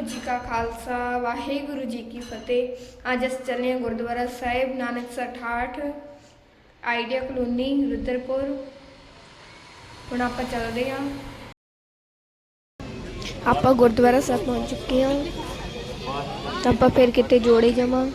ਜੀ ਕਾ ਖਾਲਸਾ, ਵਾਹਿਗੁਰੂ ਜੀ ਕੀ ਫਤਿਹ। ਅੱਜ ਅਸੀਂ ਚੱਲੇ ਹਾਂ ਗੁਰਦੁਆਰਾ ਸਾਹਿਬ ਨਾਨਕ ਸਰ 68 ਆਈਡੀਆ ਕਲੋਨੀ, ਰੁਦਰਪੁਰ। ਹੁਣ ਆਪਾਂ ਚੱਲਦੇ ਹਾਂ। ਆਪਾਂ ਗੁਰਦੁਆਰਾ ਸਾਹਿਬ ਪਹੁੰਚ ਚੁੱਕੇ ਹਾਂ। ਤਾਂ ਆਪਾਂ ਫਿਰ ਕਿਤੇ ਜੋੜੇ ਜਾਵਾਂ।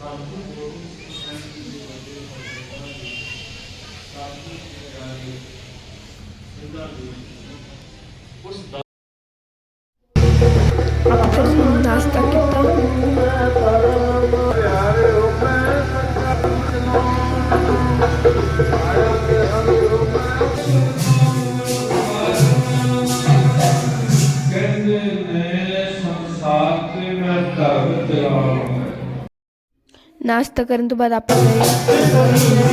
ਜਮਾ ਆਪਾਂ नाश्ता करून तुम्हाला आपल्याला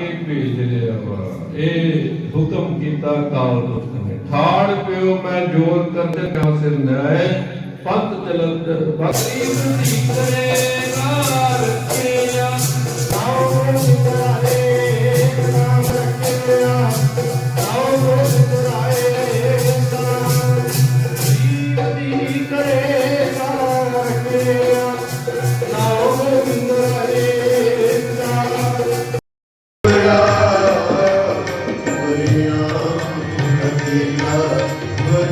ਕੇ ਭੇਜ ਰਿਹਾ ਇਹ ਹੁਕਮ ਕੀਤਾ ਕਾਲ ਨੇ। ਠਾੜ ਪਿਓ, ਮੈਂ ਜੋਰ ਕਰਦੇ ਕਾ ਸਿਰ ਨਿਆਏ ਪੰਥ ਚਲਤ ਬਕਰੀ ਦੀ ਕਰੇਗਾ ਰੱਖਿਆ ਆਓ